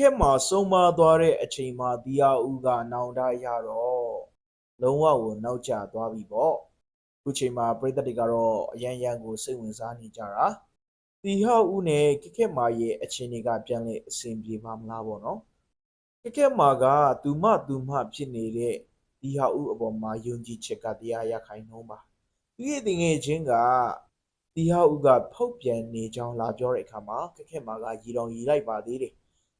ခက်မှာဆုံးမသွားတဲ့အချိန်မှာဒီယာဦးကနောင်တရတော့လုံးဝကိုနောက်ကျသွားပြီပေါ့အခုချိန်မှာပြည်သက်တွေကတော့အရန်ရန်ကိုစိတ်ဝင်စားနေကြတာဒီဟာဦးနဲ့ခက်ခက်မာရဲ့အချင်းတွေကပြန်လဲအဆင်ပြေပါမလားပေါ့နော်ခက်ခက်မာကသူမသူမဖြစ်နေတဲ့ဒီဟာဦးအပေါ်မှာယုံကြည်ချက်ကတရားရခိုင်နှုံးပါသူရဲ့တင်ငယ်ချင်းကဒီဟာဦးကဖောက်ပြန်နေကြောင်းလာပြောတဲ့အခါမှာခက်ခက်မာကရီတော်ရီလိုက်ပါသေးတယ်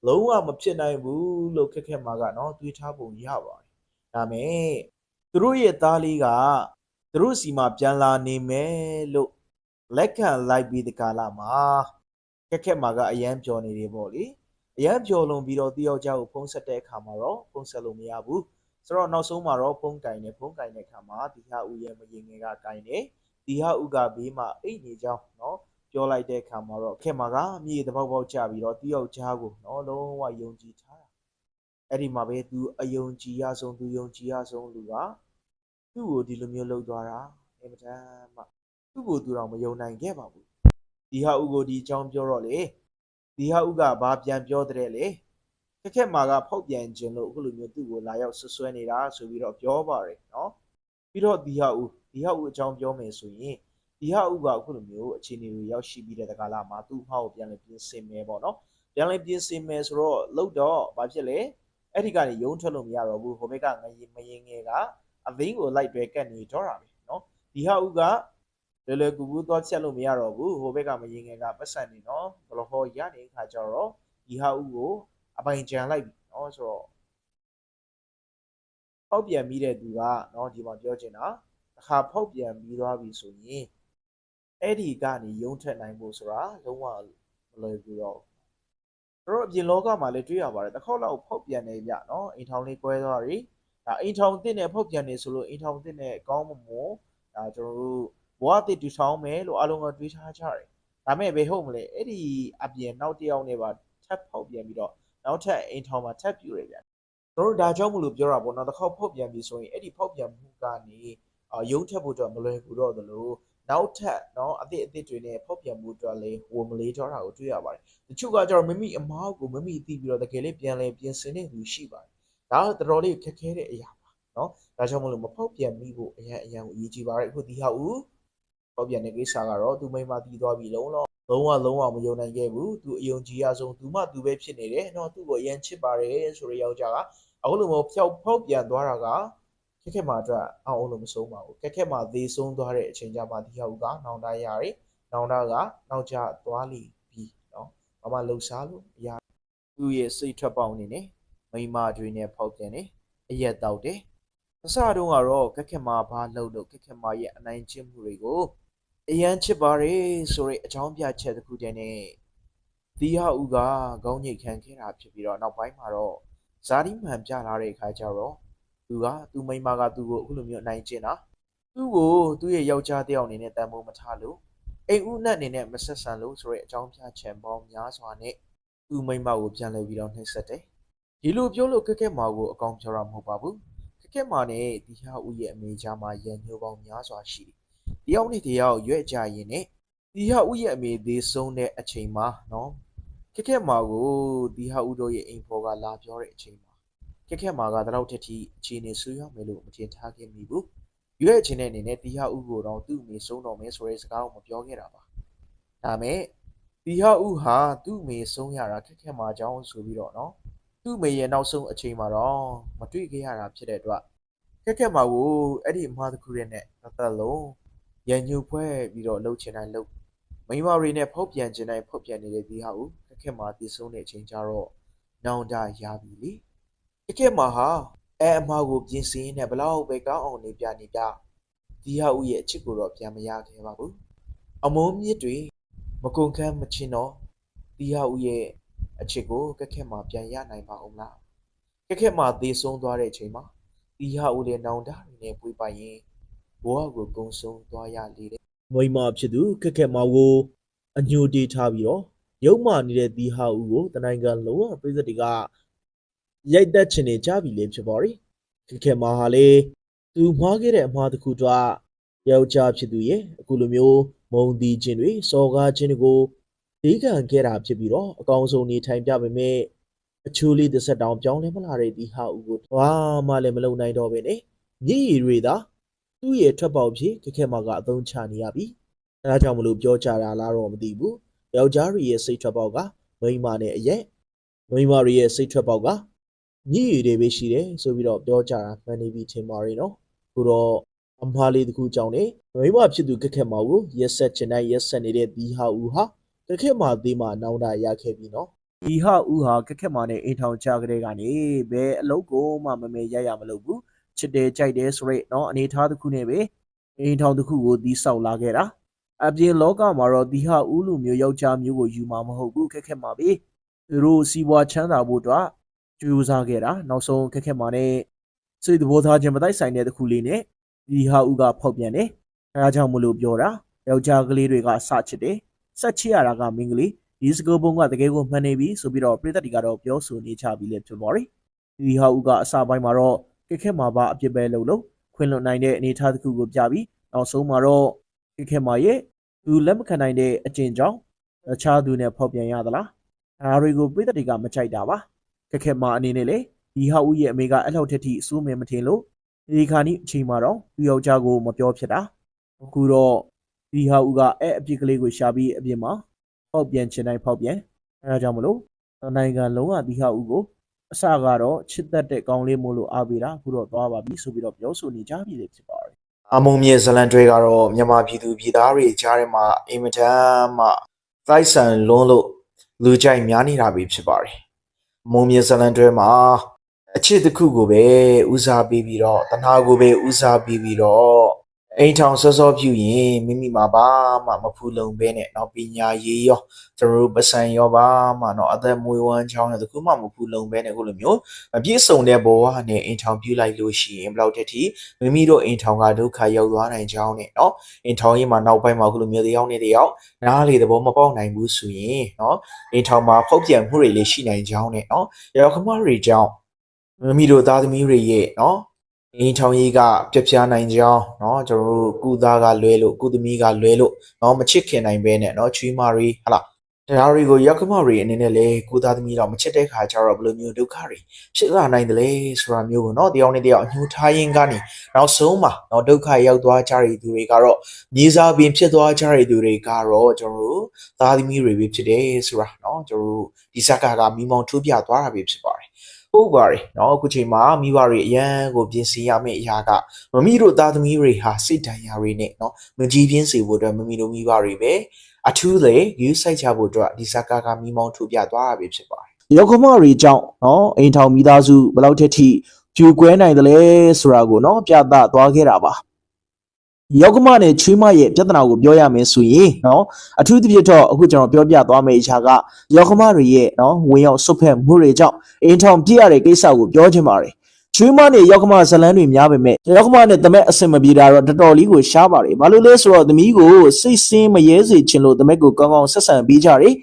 လုံးဝမဖြစ်နိုင်ဘူးလို့ခက်ခက်မှာကနော်တွေးထားပုံရပါတယ်ဒါမဲ့သူတို့ရဲ့သားလေးကသူတို့စီမှာပြန်လာနေမယ်လို့လက်ခံလိုက်ပြီးဒီကာလမှာခက်ခက်မှာကအရန်ပျော်နေတယ်ပေါ့လေအရန်ပျော်လွန်ပြီးတော့တယောက်ကြောက်ကိုဖုံးဆက်တဲ့အခါမှာတော့ဖုံးဆက်လို့မရဘူးဆိုတော့နောက်ဆုံးမှာတော့ဖုံးကင်တယ်ဖုံးကင်တဲ့အခါမှာဒီဟာဦးရဲ့မရင်ငယ်ကကင်တယ်ဒီဟာဦးကဘေးမှာအိတ်နေကြောင်းနော် ပြောလိုက်တဲ့အခါမှာတော့ခင်မာကမြေတပေါက်ပေါက်ကြပြီးတော့တယောက်ကြားကိုနော်လုံးဝယုံကြည်ထားတာအဲ့ဒီမှာပဲသူအယုံကြည်ရဆုံးသူယုံကြည်ရဆုံးလူကသူ့ကိုဒီလိုမျိုးလှုပ်သွားတာအင်မတန်မှသူ့ကိုသူတော့မယုံနိုင်ခဲ့ပါဘူးဒီဟာဥကိုဒီအကြောင်းပြောတော့လေဒီဟာဥကဘာပြန်ပြောတဲ့လေခက်ခက်မာကဖောက်ပြန်ခြင်းလို့အခုလိုမျိုးသူ့ကိုလာရောက်ဆွဆွဲနေတာဆိုပြီးတော့ပြောပါတယ်နော်ပြီးတော့ဒီဟာဥဒီဟာဥအကြောင်းပြောမယ်ဆိုရင် ဒီဟာဥကအခုလိုမျိုးအခြေအနေတွေရောက်ရှိပြီးတဲ့တကားလာမှာသူ့အဖောက်ကိုပြန်လဲပြင်ဆင်မယ်ပေါ့နော်ပြန်လဲပြင်ဆင်မယ်ဆိုတော့လို့တော့ဘာဖြစ်လဲအဲ့ဒီကနေရုံးထွက်လို့မရတော့ဘူးဟိုဘက်ကငရင်မရင်ငယ်ကအသိန်းကိုလိုက်တွဲကတ်နေတော့တာပဲနော်ဒီဟာဥကလွယ်လွယ်ကူကူသွားချက်လို့မရတော့ဘူးဟိုဘက်ကမရင်ငယ်ကပတ်စံနေနော်ဘလဟောရနေတဲ့ခါကျတော့ဒီဟာဥကိုအပိုင်ကြံလိုက်ပြီနော်ဆိုတော့ဖောက်ပြန်ပြီးတဲ့သူကနော်ဒီမှာပြောချင်တာတစ်ခါဖောက်ပြန်ပြီးသွားပြီဆိုရင် အဲ့ဒီကနေရုံးထက်နိုင်ဖို့ဆိုတာလုံးဝမလွယ်ဘူးတော့တို့အပြင်လောကမှာလည်းတွေ့ရပါတယ်တစ်ခေါက်လောက်ဖောက်ပြန်နေကြနော်အိမ်ထောင်လေးကွဲသွားပြီဒါအိမ်ထောင်တစ်နဲ့ဖောက်ပြန်နေဆိုလို့အိမ်ထောင်တစ်နဲ့ကောင်းမမွန်ဒါကျွန်တော်တို့ဘဝတစ်တူဆောင်မယ်လို့အလုံးကတွေးထားကြတယ်ဒါမဲ့ဘယ်ဟုတ်မလဲအဲ့ဒီအပြင်နောက်တစ်ယောက်နဲ့ပါထပ်ဖောက်ပြန်ပြီးတော့နောက်ထပ်အိမ်ထောင်မှာထပ်ပြူရပြန်တို့ဒါကြောင့်မလို့ပြောတာပေါ့နော်တစ်ခေါက်ဖောက်ပြန်ပြီဆိုရင်အဲ့ဒီဖောက်ပြန်မှုကနေအာရုံးထက်ဖို့တော့မလွယ်ဘူးတော့သလို နောက်ထပ်เนาะအသစ်အသစ်တွေနဲ့ဖောက်ပြန်မှုအတွက်လည်းဝင်မလေးတော့တာကိုတွေ့ရပါတယ်။တချို့ကကျတော့မမိအမားကိုမမိသိပြီးတော့တကယ်လေးပြန်လဲပြင်ဆင်နေသူရှိပါတယ်။ဒါကတော်တော်လေးခက်ခဲတဲ့အရာပါเนาะဒါကြောင့်မလို့မဖောက်ပြန်မိဖို့အရင်အရင်ကိုအရေးကြီးပါတယ်အခုဒီဟာဦးဖောက်ပြန်တဲ့ကိစ္စကတော့သူမိမတီးသွားပြီလုံးလုံးလုံးဝလုံးဝမယုံနိုင်ခဲ့ဘူးသူအယုံကြည်ရဆုံးသူမှသူပဲဖြစ်နေတယ်เนาะသူ့ကိုအရင်ချစ်ပါတယ်ဆိုရယောက်ျားကအခုလိုမျိုးဖျောက်ဖောက်ပြန်သွားတာက ခက်ခက်မှာအတွက်အောင်အောင်လို့မဆုံးပါဘူးခက်ခက်မှာသေဆုံးသွားတဲ့အချိန်ကျမှဒီဟာကနောင်တရတယ်နောင်တကနောက်ကျသွားလိပြီเนาะဘာမှလှုပ်ရှားလို့မရသူ့ရဲ့စိတ်ထွက်ပေါက်နေနေမိမတွေနဲ့ဖောက်ပြန်နေအရက်တောက်တယ်အစတုန်းကတော့ခက်ခက်မှာဘာလှုပ်လို့ခက်ခက်မှာရဲ့အနိုင်ကျင့်မှုတွေကိုအရန်ချစ်ပါတယ်ဆိုတဲ့အကြောင်းပြချက်တစ်ခုတည်းနဲ့ဒီဟာဦးကခေါင်းညိတ်ခံခဲ့တာဖြစ်ပြီးတော့နောက်ပိုင်းမှာတော့ဇာတိမှန်ပြလာတဲ့အခါကျတော့ သူကသူမိန်းမကသူ့ကိုအခုလိုမျိုးအနိုင်ကျင့်တာသူ့ကိုသူ့ရဲ့ယောက်ျားတစ်ယောက်အနေနဲ့တန်ဖိုးမထားလို့အိမ်ဦးနဲ့အနေနဲ့မဆက်ဆံလို့ဆိုတဲ့အကြောင်းပြချက်ပေါင်းများစွာနဲ့သူ့မိန်းမကိုပြန်လဲပြီးတော့နှိပ်စက်တယ်ဒီလိုပြောလို့ခက်ခက်မာကိုအကောင်ပြောတာမဟုတ်ပါဘူးခက်ခက်မာနဲ့ဒီဟာဦးရဲ့အမေချာမှာရန်ညိုးပေါင်းများစွာရှိတယ်တယောက်နဲ့တယောက်ရွက်ကြရင်နဲ့ဒီဟာဦးရဲ့အမေသေးဆုံးတဲ့အချိန်မှာနော်ခက်ခက်မာကိုဒီဟာဦးတို့ရဲ့အိမ်ဖော်ကလာပြောတဲ့အချိန်မှာ ခက်ခက်မာကတလောက်တက်ထိအခြေအနေဆူရောက်မယ်လို့မထင်ထားခဲ့မိဘူးရွေးချင်တဲ့အနေနဲ့တီဟာဥကိုတော့သူ့အမေဆုံးတော်မယ်ဆိုတဲ့စကားကိုမပြောခဲ့တာပါဒါမဲ့တီဟာဥဟာသူ့အမေဆုံးရတာခက်ခက်မာကြောင်းဆိုပြီးတော့နော်သူ့အမေရဲ့နောက်ဆုံးအချိန်မှာတော့မတွေ့ခဲ့ရတာဖြစ်တဲ့အတွက်ခက်ခက်မာကိုအဲ့ဒီအမှားတစ်ခုရဲ့နဲ့တစ်သက်လုံးရန်ညှို့ဖွဲပြီးတော့လှုပ်ချင်တိုင်းလှုပ်မိန်းမတွေနဲ့ဖောက်ပြန်ချင်တိုင်းဖောက်ပြန်နေတဲ့တီဟာဥခက်ခက်မာတည်ဆုံးတဲ့အချိန်ကျတော့နောင်တရပြီလေ တကယ်မှာဟာအဲအမားကိုပြင်ဆင်နေဘလောက်ပဲကောင်းအောင်နေပြနေပြဒီဟာဦးရဲ့အချစ်ကိုတော့ပြန်မရခဲ့ပါဘူးအမုန်းမြစ်တွေမကုန်ခမ်းမချင်းတော့ဒီဟာဦးရဲ့အချစ်ကိုကက်ခက်မှာပြန်ရနိုင်ပါအောင်လားကက်ခက်မှာသေဆုံးသွားတဲ့အချိန်မှာဒီဟာဦးလည်းနောင်တတွေနဲ့ပွေးပိုင်ရင်ဘဝကိုကုံဆုံးသွားရလေတဲ့မိမဖြစ်သူကက်ခက်မှာကိုအညိုတေးထားပြီးတော့ရုံမာနေတဲ့ဒီဟာဦးကိုတနိုင်ငံလုံးဝပြည်သက်တွေက ရိုက်တက်ချင်နေကြပြီလေဖြစ်ပါရီခက်ခဲမှာဟာလေသူမှားခဲ့တဲ့အမှားတစ်ခုတော့ယောက်ျားဖြစ်သူရဲ့အခုလိုမျိုးမုံတီးခြင်းတွေစော်ကားခြင်းတွေကိုဒေးခံခဲ့တာဖြစ်ပြီးတော့အကောင်ဆုံးနေထိုင်ပြပေမဲ့အချိုးလေးတစ်ဆက်တောင်ပြောင်းလဲမလာတဲ့ဒီဟာဦးကိုဘာမှလည်းမလုံနိုင်တော့ပဲနဲ့မြည်ရည်တွေသာသူ့ရဲ့ထွက်ပေါက်ဖြစ်ခက်ခဲမှာကအသုံးချနေရပြီအဲဒါကြောင့်မလို့ပြောကြတာလားတော့မသိဘူးယောက်ျားတွေရဲ့စိတ်ထွက်ပေါက်ကမိန်းမနဲ့အရက်မိန်းမတွေရဲ့စိတ်ထွက်ပေါက်က ညည်ရီတွေပဲရှိတယ်ဆိုပြီးတော့ပြောကြတာမှန်နေပြီထင်ပါတယ်နော်ခုတော့အမားလေးတခုကြောင့်လေမိမဖြစ်သူကက်ခက်မာကိုရက်ဆက်ချင်တိုင်းရက်ဆက်နေတဲ့ဒီဟာဦးဟာကက်ခက်မာသေးမှနောင်တရခဲ့ပြီနော်ဒီဟာဦးဟာကက်ခက်မာနဲ့အိမ်ထောင်ချကလေးကနေဘယ်အလုပ်ကိုမှမမေရရမလုပ်ဘူးချစ်တယ်ကြိုက်တယ်ဆိုရက်နော်အနေထားတစ်ခုနဲ့ပဲအိမ်ထောင်တစ်ခုကိုတီးဆောက်လာခဲ့တာအပြင်လောကမှာတော့ဒီဟာဦးလူမျိုးယောက်ျားမျိုးကိုယူမှာမဟုတ်ဘူးခက်ခက်မှာပဲသူတို့စီးပွားချမ်းသာဖို့အတွက် ကြိုးစားခဲ့တာနောက်ဆုံးခက်ခက်မာနဲ့စိတ်သဘောထားခြင်းမတိုက်ဆိုင်တဲ့တစ်ခုလေးနဲ့ဒီဟာဦးကဖောက်ပြန်တယ်အဲဒါကြောင့်မလို့ပြောတာယောက်ျားကလေးတွေကစချစ်တယ်ဆက်ချစ်ရတာကမိန်းကလေးဒီစကောပုံကတကယ်ကိုမှန်နေပြီဆိုပြီးတော့ပြည်သက်တွေကတော့ပြောဆိုနေကြပြီလေဖြစ်ပါရီဒီဟာဦးကအစပိုင်းမှာတော့ကက်ခက်မှာပါအပြစ်ပဲလုပ်လို့ခွင်လွတ်နိုင်တဲ့အနေအထားတစ်ခုကိုပြပြီးနောက်ဆုံးမှာတော့ကက်ခက်မှာရဲ့သူလက်မခံနိုင်တဲ့အကျင့်ကြောင့်တခြားသူနဲ့ဖောက်ပြန်ရသလားဒါတွေကိုပြည်သက်တွေကမကြိုက်တာပါ ကက်ခက်မှာအနေနဲ့လေဒီဟာဦးရဲ့အမေကအလောက်ထက်ထိအစိုးမမထင်လို့ဒီခါနီးအချိန်မှာတော့သူယောက်ျားကိုမပြောဖြစ်တာအခုတော့ဒီဟာဦးကအဲ့အပြစ်ကလေးကိုရှာပြီးအပြင်မှာဖောက်ပြန်ချင်တိုင်းဖောက်ပြန်အဲဒါကြောင့်မလို့နိုင်ငံလုံးကဒီဟာဦးကိုအစကတော့ချစ်သက်တဲ့ကောင်းလေးမို့လို့အားပေးတာအခုတော့သွားပါပြီဆိုပြီးတော့ပြောဆိုနေကြပြီလေဖြစ်ပါတယ်အမုံမြေဇလန်တွေကတော့မြန်မာပြည်သူပြည်သားတွေကြားထဲမှာအင်မတန်မှတိုက်ဆန်လွန်းလို့လူကြိုက်များနေတာပဲဖြစ်ပါတယ် အမုံမြေဇလန်တွေမှာအချစ်တစ်ခုကိုပဲဦးစားပေးပြီးတော့တနာကိုပဲဦးစားပေးပြီးတော့ အိမ်ထောင်စောစောပြုရင်မိမိမှာဘာမှမဖူလုံဘဲနဲ့တော့ပညာရေးရောသူတို့ပစံရောဘာမှတော့အသက်မွေးဝမ်းချောင်းတဲ့တခုမှမဖူလုံဘဲနဲ့ခုလိုမျိုးမပြည့်စုံတဲ့ဘဝနဲ့အိမ်ထောင်ပြုလိုက်လို့ရှိရင်ဘလောက်တည်းထိမိမိတို့အိမ်ထောင်ကဒုက္ခရောက်သွားနိုင်ကြောင်းနဲ့နော်အိမ်ထောင်ရင်မှနောက်ပိုင်းမှာခုလိုမျိုးတရားနဲ့တရားနားလေသဘောမပေါက်နိုင်ဘူးဆိုရင်နော်အိမ်ထောင်မှာဖောက်ပြန်မှုတွေလည်းရှိနိုင်ကြောင်းနဲ့နော်ရောက်ခမတွေကြောင့်မိမိတို့သားသမီးတွေရဲ့နော် အင်းချောင်းကြီးကပြက်ပြားနိုင်ကြောင်းเนาะကျွန်တော်တို့ကုသားကလွဲလို့ကုသမီးကလွဲလို့เนาะမချစ်ခင်နိုင်ပဲနဲ့เนาะချွေးမရီဟလာတရားတွေကိုရောက်ခမရီအနေနဲ့လေကုသားသမီးတော့မချစ်တဲ့ခါကျတော့ဘယ်လိုမျိုးဒုက္ခတွေဖြစ်လာနိုင်တယ်လဲဆိုတာမျိုးကိုเนาะတယောက်နဲ့တယောက်အညှိုးထားရင်းကနေနောက်ဆုံးမှာเนาะဒုက္ခရောက်သွားကြရတဲ့သူတွေကတော့မြေစာပင်ဖြစ်သွားကြရတဲ့သူတွေကတော့ကျွန်တော်တို့သားသမီးတွေပဲဖြစ်တယ်ဆိုတာเนาะကျွန်တော်တို့ဒီဇက်ကကမိမောင်ထိုးပြသွားတာပဲဖြစ်ပါတယ် ယ် ပို့ပါတယ်နော်အခုချိန်မှာမိဘတွေအရန်ကိုပြင်ဆင်ရမယ့်အရာကမမိတို့သားသမီးတွေဟာစိတ်ဒဏ်ရာတွေနဲ့နော်မကြည်ပြင်းစေဖို့အတွက်မမိတို့မိဘတွေပဲအထူးလေယူဆိုင်ချဖို့အတွက်ဒီဇာကာကမိမောင်းထုတ်ပြသွားတာပဲဖြစ်ပါတယ်ယောက်မတွေကြောင့်နော်အိမ်ထောင်မိသားစုဘယ်လောက်ထိထိပြူကွဲနိုင်တယ်လဲဆိုတာကိုနော်ပြသသွားခဲ့တာပါ ယောက်ကမနဲ့ချွေးမရဲ့ပြဿနာကိုပြောရမယ်ဆိုရင်နော်အထူးသဖြင့်တော့အခုကျွန်တော်ပြောပြသွားမယ့်အရာကယောက်ကမတွေရဲ့နော်ဝင်ရောက်ဆွတ်ဖက်မှုတွေကြောင့်အင်ထောင်ပြရတဲ့ကိစ္စကိုပြောချင်ပါတယ်ချွေးမနဲ့ယောက်ကမဇလန်းတွေများပေမဲ့ယောက်ကမနဲ့တမက်အဆင်မပြေတာတော့တော်တော်လေးကိုရှားပါတယ်ဘာလို့လဲဆိုတော့သမီးကိုစိတ်ဆင်းမရဲစေချင်လို့တမက်ကိုကောင်းကောင်းဆက်ဆံပေးကြတယ်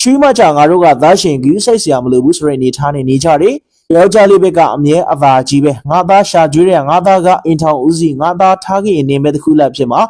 ချွေးမချာငါတို့ကသားရှင်ဂူးဆိုင်စရာမလိုဘူးဆိုတဲ့အနေထားနဲ့နေကြတယ် ယောက်ျားလေးဘက်ကအမြဲအသာကြီးပဲငါသားရှာကျွေးတဲ့ငါသားကအိမ်ထောင်ဦးစီးငါသားထားခဲ့ရင်နေမဲ့တစ်ခုလက်ဖြစ်မှာ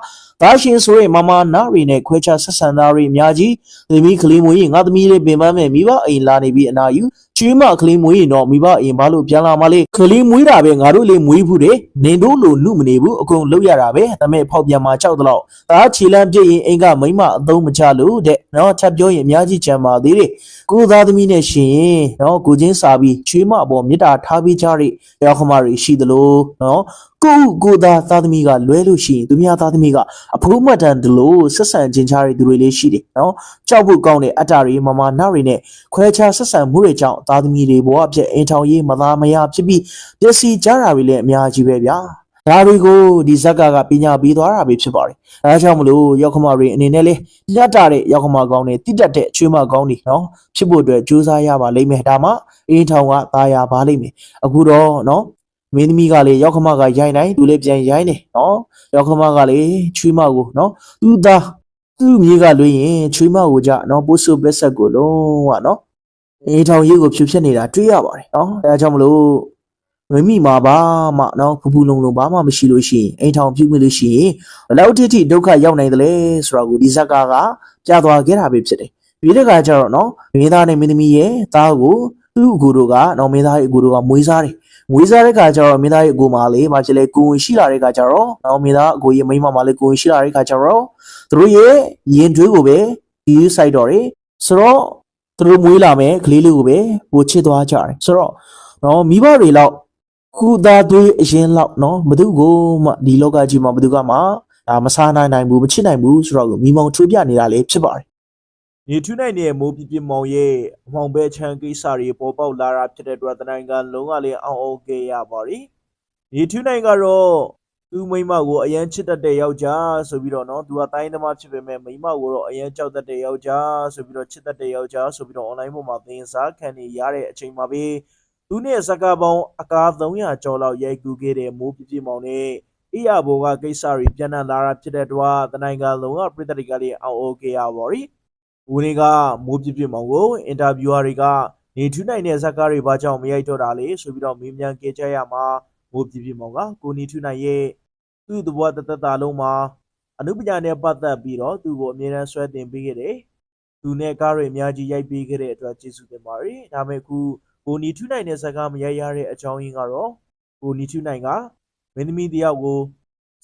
သားရှင်ဆိုရင်မမနာရီနဲ့ခွဲခြားဆက်ဆံသားရီအများကြီးသမီးကလေးမွေးရင်ငါသမီးလေးပင်ပန်းမဲ့မိဘအိမ်လာနေပြီးအနာယူ ကျွေးမကလေးမွေးရင်တော့မိဘအိမ်ဘာလို့ပြန်လာမလဲကလေးမွေးတာပဲငါတို့လေးမွေးဘူးတဲ့နင်တို့လိုနှုမနေဘူးအကုန်လောက်ရတာပဲဒါမဲ့ဖောက်ပြန်มาကြောက်တော့သားခြေလမ်းပြည့်ရင်အိမ်ကမိမအသုံးမချလို့တဲ့နော်ချက်ပြောရင်အများကြီးကြံပါသေးတယ်ကိုသားသမီးနဲ့ရှင်ရင်နော်ကိုချင်းစာပြီးချွေးမအပေါ်မေတ္တာထားပြီးကြတဲ့ရောက်ခမတွေရှိသလိုနော် ကိုယ့်ကိုယ်သားသားသမီးကလွဲလို့ရှိရင်သူများသားသမီးကအဖိုးမတ်တန်တလို့ဆက်ဆံခြင်းချတဲ့သူတွေလေးရှိတယ်နော်ကြောက်ဖို့ကောင်းတဲ့အတ္တတွေမမနာတွေနဲ့ခွဲခြားဆက်ဆံမှုတွေကြောင့်သားသမီးတွေဘဝပြည့်အိမ်ထောင်ရေးမသားမယားဖြစ်ပြီးပျက်စီးကြတာတွေလည်းအများကြီးပဲဗျာဒါတွေကိုဒီဇက်ကကပညာပေးသွားတာပဲဖြစ်ပါတယ်။အဲဒါကြောင့်မလို့ရောက်ခမတွေအနေနဲ့လေလက်တာတဲ့ရောက်ခမကောင်းတွေတိတက်တဲ့အချွေးမကောင်းတွေနော်ဖြစ်ဖို့အတွက်ကြိုးစားရပါလိမ့်မယ်။ဒါမှအိမ်ထောင်ကသားရပါလိမ့်မယ်။အခုတော့နော် မင်းသမီးကလေရောက်ခမကရိုင်းတိုင်းသူလည်းပြန်ရိုင်းတယ်နော်ရောက်ခမကလေချွေးမကိုနော်သူသားသူ့မြေကလွေးရင်ချွေးမကိုကြနော်ပိုးဆုပ်ပက်ဆက်ကိုလုံးဝနော်အိမ်ထောင်ရေးကိုဖြူဖြစ်နေတာတွေ့ရပါတယ်နော်အဲဒါကြောင့်မလို့မိမိမှာဘာမှနော်ဖူဖူလုံလုံဘာမှမရှိလို့ရှိရင်အိမ်ထောင်ပြုမိလို့ရှိရင်ဘယ်လောက်ထိထိဒုက္ခရောက်နိုင်တယ်လဲဆိုတာကိုဒီဇက်ကာကပြသွားခဲ့တာပဲဖြစ်တယ်ဒီတခါကျတော့နော်မင်းသားနဲ့မင်းသမီးရဲ့သားကိုသူ့အကူတို့ကနော်မင်းသားရဲ့အကူတို့ကမွေးစားတယ် မွေးစားတဲ့ခါကျတော့မင်းသားရဲ့အကူမလေးဘာဖြစ်လဲကိုဝင်ရှိလာတဲ့ခါကျတော့နော်မင်းသားအကူရဲ့မိန်းမမလေးကိုဝင်ရှိလာတဲ့ခါကျတော့သူတို့ရဲ့ရင်သွေးကိုပဲဒီယူဆိုင်တော့တယ်ဆိုတော့သူတို့မွေးလာမယ်ကလေးလေးကိုပဲပိုချစ်သွားကြတယ်ဆိုတော့နော်မိဘတွေလောက်ခုသားသွေးအရင်လောက်နော်ဘသူကိုမှဒီလောကကြီးမှာဘသူကမှဒါမစားနိုင်နိုင်ဘူးမချစ်နိုင်ဘူးဆိုတော့မိမောင်ထိုးပြနေတာလေးဖြစ်ပါတယ် နေထူးနိုင်တဲ့မိုးပြပြမောင်ရဲ့အမောင်ဘဲချန်ကိစ္စတွေပေါ်ပေါက်လာတာဖြစ်တဲ့အတွက်တနိုင်ကလုံးဝလေးအောင်အောင်ခဲ့ရပါရီနေထူးနိုင်ကတော့သူ့မိန်းမကိုအရန်ချစ်တတ်တဲ့ယောက်ျားဆိုပြီးတော့နော်သူကတိုင်းသမားဖြစ်ပေမဲ့မိန်းမကိုတော့အရန်ကြောက်တတ်တဲ့ယောက်ျားဆိုပြီးတော့ချစ်တတ်တဲ့ယောက်ျားဆိုပြီးတော့ online ပေါ်မှာသင်စားခံနေရတဲ့အချိန်မှာပဲသူနဲ့စကားပေါင်းအကား300ကျော်လောက်ရိုက်ကူခဲ့တဲ့မိုးပြပြမောင်နဲ့အေးရဘောကကိစ္စတွေပြန်နှံလာတာဖြစ်တဲ့အတွက်တနိုင်ကလုံးဝပြည်သက်တွေကလေးအောင်အောင်ခဲ့ရပါရီ ဦးလေးကမိုးပြပြမောင်ကိုအင်တာဗျူအာတွေကနေထူးနိုင်တဲ့ဇက်ကားတွေဘာကြောင့်မရိုက်တော့တာလဲဆိုပြီးတော့မေးမြန်းကြကြရမှာမိုးပြပြမောင်ကကိုနီထူးနိုင်ရဲ့သူ့သဘောတသက်တာလုံးမှာအနုပညာနဲ့ပတ်သက်ပြီးတော့သူ့ကိုအမြဲတမ်းဆွဲတင်ပေးခဲ့တယ်။သူနဲ့ကားတွေအများကြီးရိုက်ပေးခဲ့တဲ့အတွက်ကျေးဇူးတင်ပါတယ်။ဒါပေမဲ့အခုကိုနီထူးနိုင်တဲ့ဇက်ကားမရိုက်ရတဲ့အကြောင်းရင်းကတော့ကိုနီထူးနိုင်ကမင်းသမီးတယောက်ကို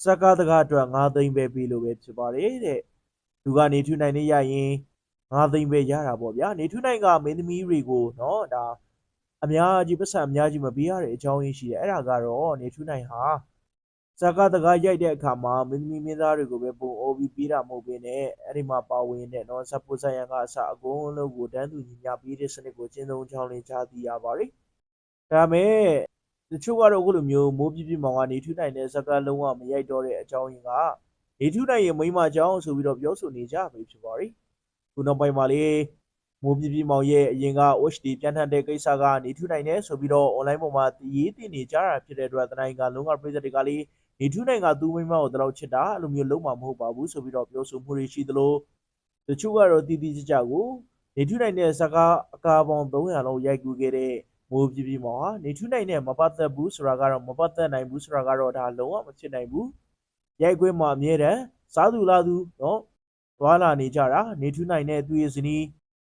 ဇက်ကားတကားအတွက်9သိန်းပဲပေးလို့ပဲဖြစ်ပါတယ်တဲ့။သူကနေထူးနိုင်နေရရင် 9သိန်းပဲရတာပေါ့ဗျာနေထွန်းနိုင်ကမင်းသမီးတွေကိုနော်ဒါအများကြီးပတ်စံအများကြီးမပေးရတဲ့အကြောင်းရင်းရှိတယ်အဲ့ဒါကတော့နေထွန်းနိုင်ဟာဇာကတကားရိုက်တဲ့အခါမှာမင်းသမီးမင်းသားတွေကိုပဲပုံအိုးပြီးပေးတာမဟုတ်ဘဲနဲ့အဲ့ဒီမှာပါဝင်တဲ့နော်ဇပ်ပုဇယံကအစအကုန်လုံးကိုတန်းသူညီမျှပေးတဲ့စနစ်ကိုကျင့်သုံးချောင်းလင်းချသိရပါတယ်ဒါမဲ့တချို့ကတော့အခုလိုမျိုးမိုးပြပြမောင်ကနေထူးနိုင်တဲ့ဇက်ကလုံးဝမရိုက်တော့တဲ့အကြောင်းရင်းကနေထူးနိုင်ရဲ့မိမအကြောင်းဆိုပြီးတော့ပြောဆိုနေကြပြီဖြစ်ပါတယ် ခုနောက်ပိုင်းမှာလေမိုးပြပြမောင်ရဲ့အရင်က HD ပြန်ထန်တဲ့ကိစ္စကနေထူးနိုင်တယ်ဆိုပြီးတော့ online ပေါ်မှာရေးတင်နေကြတာဖြစ်တဲ့အတွက်တနိုင်ကလုံးဝပြည်သက်တွေကလေနေထူးနိုင်ကသူ့မိမကိုတလောက်ချစ်တာအဲ့လိုမျိုးလုံးဝမဟုတ်ပါဘူးဆိုပြီးတော့ပြောဆိုမှုတွေရှိသလိုတချို့ကတော့တီးတီးကြကြကိုနေထူးနိုင်တဲ့ဇကားအကာပေါင်း300လောက်ရိုက်ကူခဲ့တဲ့မိုးပြပြမောင်ဟာနေထူးနိုင်တဲ့မပတ်သက်ဘူးဆိုတာကတော့မပတ်သက်နိုင်ဘူးဆိုတာကတော့ဒါလုံးဝမဖြစ်နိုင်ဘူးရိုက်ခွင်းမှာအမြဲတမ်းစားသူလာသူเတွာလာနေကြတာနေထူးနိုင်တဲ့သူရဲ့ဇနီး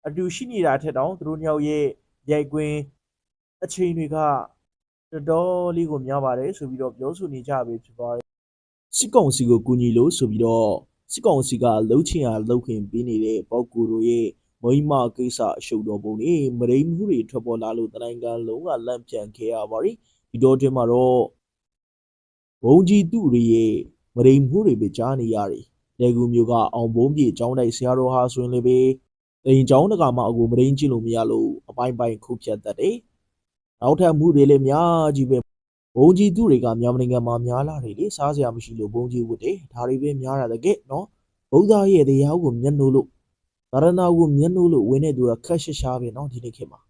အတူရှိနေတာထက်တောင်သူတို့နှစ်ယောက်ရဲ့ရိုက်ကွင်းအချိန်တွေကတော်တော်လေးကိုများပါတယ်ဆိုပြီးတော့ပြောဆိုနေကြပြီဖြစ်ပါတယ်စစ်ကောင်စီကိုကူညီလို့ဆိုပြီးတော့စစ်ကောင်စီကလှုပ်ချင်အားလှုပ်ခင်ပေးနေတဲ့ပေါကူတို့ရဲ့မိမကိစ္စအရှုပ်တော်ပုံနေမရိမှုတွေထွက်ပေါ်လာလို့တိုင်းကလုံးဝလန့်ပြန်ခဲ့ရပါပြီဒီတော့တွင်မှာတော့ဘုံကြီးသူတွေရဲ့မရိမှုတွေပဲကြားနေရတယ် လေကူမျိုးကအောင်ဘုံပြေကျောင်းတိုက်ဆရာတော်ဟာဆိုရင်လည်းပဲအိမ်ကျောင်းတကာမှအကူမရင်းကျင်လို့မရလို့အပိုင်းပိုင်းခုတ်ဖြတ်တတ်တယ်။နောက်ထပ်မှုတွေလည်းများကြီးပဲဘုံကြီးသူတွေကမြန်မာနိုင်ငံမှာများလာတယ်လေစားစရာမရှိလို့ဘုံကြီးဝတ်တယ်ဒါတွေပဲများတာတကယ်နော်ဗုဒ္ဓရဲ့တရားကိုမျက်နှိုးလို့သာရဏကိုမျက်နှိုးလို့ဝင်နေသူကခက်ရှရှားပဲနော်ဒီနေ့ခေတ်မှာ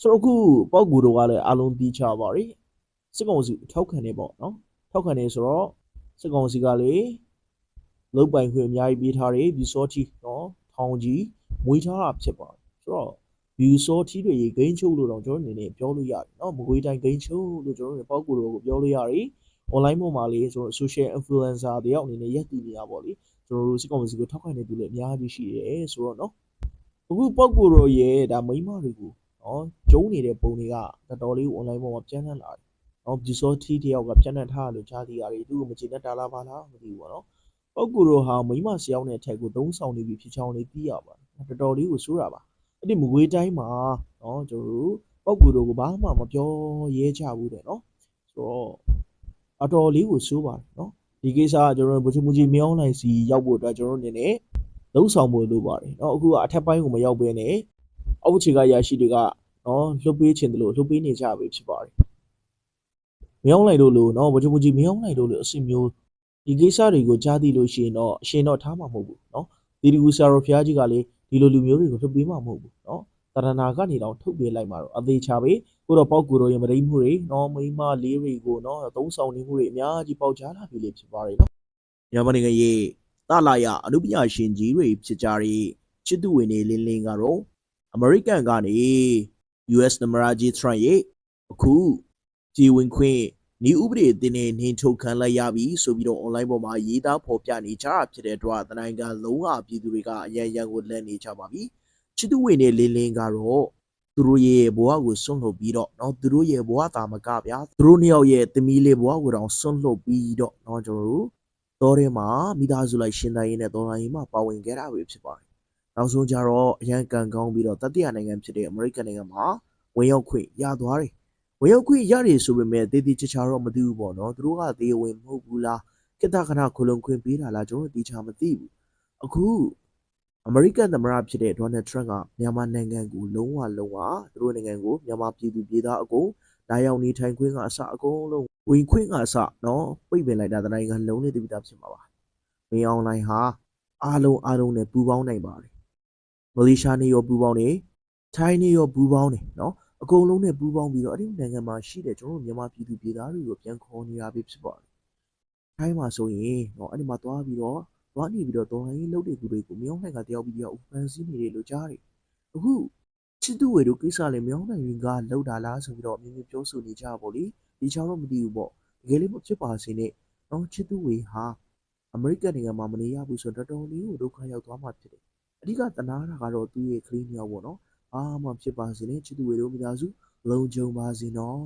ဆိုတော့အခုပေါက်ကူတို့ကလည်းအလုံးတီးချပါရီစစ်ကောင်စီထောက်ခံနေပေါ့နော်ထောက်ခံနေဆိုတော့စစ်ကောင်စီကလည်း လုတ်ပိုင်ခွင့်အများကြီးပေးထားတယ်ဘီစောတီနော်ထောင်ကြီးမွေးထားတာဖြစ်ပါတယ်ဆိုတော့ဘီစောတီတွေရေဂိမ်းချုပ်လို့တော့ကျွန်တော်အနေနဲ့ပြောလို့ရတယ်နော်မကွေးတိုင်းဂိမ်းချုပ်လို့ကျွန်တော်တို့ပေါက်ကူတို့ကိုပြောလို့ရတယ် online ပေါ်မှာလေဆိုတော့ social influencer တယောက်အနေနဲ့ရက်တည်နေတာပေါ့လေကျွန်တော်တို့စစ်ကောင်စီကိုထောက်ခံနေသူလည်းအများကြီးရှိတယ်ဆိုတော့နော်အခုပေါက်ကူတို့ရဲ့ဒါမိန်းမတွေကိုနော်ကျုံနေတဲ့ပုံတွေကတော်တော်လေး online ပေါ်မှာပြန်နှံ့လာတယ်နော်ဘီစောတီတယောက်ကပြန်နှံ့ထားလို့ကြားသိရတယ်သူ့ကိုမချင်တဲ့တာလာပါလားမသိဘူးပေါ့နော် ပုဂ္ဂိုလ်တော်ဟာမိမဆရာနဲ့အထက်ကိုသုံးဆောင်နေပြီဖြစ်ချောင်းလေးသိရပါတယ်တော်တော်လေးကိုဆိုးတာပါအဲ့ဒီမကွေးတိုင်းမှာနော်ကျွန်တော်တို့ပုဂ္ဂိုလ်တော်ကိုဘာမှမပြောရဲချဘူးတဲ့နော်ဆိုတော့အတော်လေးကိုဆိုးပါတယ်နော်ဒီကိစ္စကကျွန်တော်တို့ဘုချုံမကြီးမြောင်းလိုက်စီရောက်ဖို့အတွက်ကျွန်တော်တို့အနေနဲ့လုံးဆောင်ဖို့လိုပါတယ်နော်အခုကအထက်ပိုင်းကိုမရောက်ဘဲနဲ့အောက်ခြေကရရှိတွေကနော်လှုပ်ပေးခြင်းတလို့လှုပ်ပေးနေကြပြီဖြစ်ပါတယ်မြောင်းလိုက်လို့လို့နော်ဘုချုံမကြီးမြောင်းလိုက်လို့လို့အစီမျိုး ဒီကိစ္စတွေကိုကြားသိလို့ရှိရင်တော့အရှင်တော့ထားမှာမဟုတ်ဘူးเนาะဒီဒီကူဆရာတော်ဘုရားကြီးကလည်းဒီလိုလူမျိုးတွေကိုထုတ်ပေးမှာမဟုတ်ဘူးเนาะတရဏာကနေတော့ထုတ်ပေးလိုက်မှာတော့အသေးချပဲကိုတော့ပေါက်ကူတော်ရဲ့မရိမှုတွေเนาะမိန်းမလေးတွေကိုเนาะသုံးဆောင်နေမှုတွေအများကြီးပေါက်ကြားလာပြီလေဖြစ်ပါတယ်เนาะမြန်မာနိုင်ငံရဲ့တလာရအနုပညာရှင်ကြီးတွေဖြစ်ကြတဲ့ချစ်သူဝင်နေလင်းလင်းကတော့အမေရိကန်ကနေ US သမ္မတကြီးထရန့်ရဲ့အခုကြည်ဝင်ခွင့် ဤဥပဒေအသင်းနဲ့နှင်ထုတ်ခံလိုက်ရပြီဆိုပြီးတော့ online ပေါ်မှာရေးသားဖော်ပြနေကြတာဖြစ်တဲ့အတွက်တနိုင်ငံလုံးဝပြည်သူတွေကအရန်ရန်ကိုလက်နေကြပါပြီချစ်သူဝင်တဲ့လင်းလင်းကတော့ သူတို့ရဲ့ဘဝကိုဆွန့်လွတ်ပြီးတော့เนาะသူတို့ရဲ့ဘဝတာမကဗျာသူတို့နှစ်ယောက်ရဲ့သမီးလေးဘဝကိုတောင်ဆွန့်လွတ်ပြီးတော့เนาะကျွန်တော်တို့တော်ထဲမှာမိသားစုလိုက်ရှင်တိုင်းနဲ့တော်လိုင်းမှာပါဝင်ခဲ့တာပဲဖြစ်ပါတယ်နောက်ဆုံးကြတော့အရန်ကန်ကောင်းပြီးတော့တတိယနိုင်ငံဖြစ်တဲ့အမေရိကန်နိုင်ငံမှာဝင်ရောက်ခွင့်ရသွားတယ် ဝင်ရောက်ခွင့်ရတယ်ဆိုပေမဲ့တည်တည်ချာချာတော့မသိဘူးပေါ့နော်သူတို့ကတေးဝင်မဟုတ်ဘူးလားကိတ္တခဏခလုံးခွင့်ပေးတာလားကျွန်တော်တို့တေချာမသိဘူးအခုအမေရိကန်သမ္မတဖြစ်တဲ့ဒေါ်နယ်ထရန့်ကမြန်မာနိုင်ငံကိုလုံးဝလုံးဝသူတို့နိုင်ငံကိုမြန်မာပြည်သူပြည်သားအကုန်လာရောက်နေထိုင်ခွင့်ကအစအကုန်လုံးဝင်ခွင့်ကအစနော်ပိတ်ပင်လိုက်တာတနိုင်ငံလုံးနဲ့တည်ပြီးသားဖြစ်မှာပါမင်းအွန်လိုင်းဟာအားလုံးအားလုံးနဲ့ပူးပေါင်းနိုင်ပါတယ်မလေးရှားနေရောပူးပေါင်းနေထိုင်းနေရောပူးပေါင်းနေနော် အကုန်လုံးနဲ့ပူးပေါင်းပြီးတော့အဲ့ဒီနိုင်ငံမှာရှိတဲ့ကျွန်တော်တို့မြန်မာပြည်သူပြည်သားတွေကိုပြန်ခေါ်နေတာပဲဖြစ်ပါတယ်။ထိုင်းမှာဆိုရင်တော့အဲ့ဒီမှာသွားပြီးတော့သွားနေပြီးတော့တော်လိုင်းရေးလုပ်တဲ့သူတွေကိုမြောင်းနိုင်ကတယောက်ပြီးတယောက်ဖန်ဆီးနေတယ်လို့ကြားတယ်။အခုချစ်သူဝေတို့ကိစ္စလည်းမြောင်းနိုင်ရင်ကလောက်တာလားဆိုပြီးတော့အမျိုးမျိုးပြောဆိုနေကြပါဗောလေ။ဒီချောင်းတော့မသိဘူးပေါ့။တကယ်လေးမဖြစ်ပါစေနဲ့။တော့ချစ်သူဝေဟာအမေရိကန်နိုင်ငံမှာမနေရဘူးဆိုတော့တော်တော်လေးကိုဒုက္ခရောက်သွားမှာဖြစ်တယ်။အဓိကတနာတာကတော့သူ့ရဲ့ကလေးမြောက်ပေါ့နော်။ အားမဖြစ်ပါစေနဲ့ချစ်သူဝေတို့မိသားစုလုံခြုံပါစေနော်